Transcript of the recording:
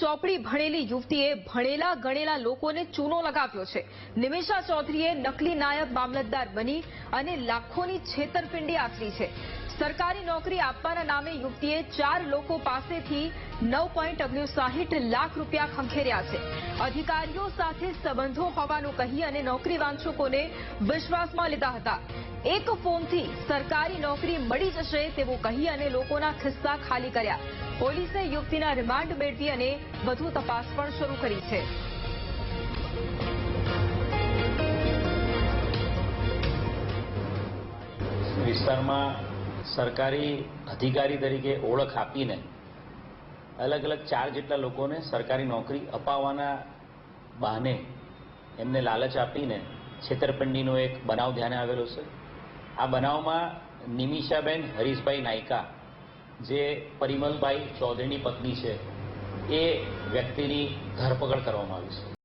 ચોપડી ભણેલી યુવતીએ ભણેલા ગણેલા લોકોને ચૂનો લગાવ્યો છે. નિમિષા ચૌધરીએ નકલી નાયબ મામલતદાર બની અને લાખોની છેતરપિંડી આચરી છે. સરકારી નોકરી આપવાના નામે યુવતીએ ચાર લોકો પાસેથી નવ પોઈન્ટ ઓગણસાહીઠ લાખ રૂપિયા ખંખેર્યા છે. અધિકારીઓ સાથે સંબંધો હોવાનું કહી અને નોકરી વાંચકોને વિશ્વાસમાં લીધા હતા. એક ફોર્મથી સરકારી નોકરી મળી જશે તેવું કહી અને લોકોના ખિસ્સા ખાલી કર્યા. પોલીસે યુવતીના રિમાન્ડ મેળવી અને વધુ તપાસ પણ શરૂ કરી છે. વિસ્તારમાં સરકારી અધિકારી તરીકે ઓળખ આપીને અલગ અલગ ચાર જેટલા લોકોને સરકારી નોકરી અપાવવાના બહાને એમને લાલચ આપીને છેતરપિંડીનો એક બનાવ ધ્યાને આવેલો છે. આ બનાવમાં નિમિષાબેન હરીશભાઈ નાયકા જે પરિમલભાઈ ચૌધરીની પત્ની છે એ વ્યક્તિની ધરપકડ કરવામાં આવી છે.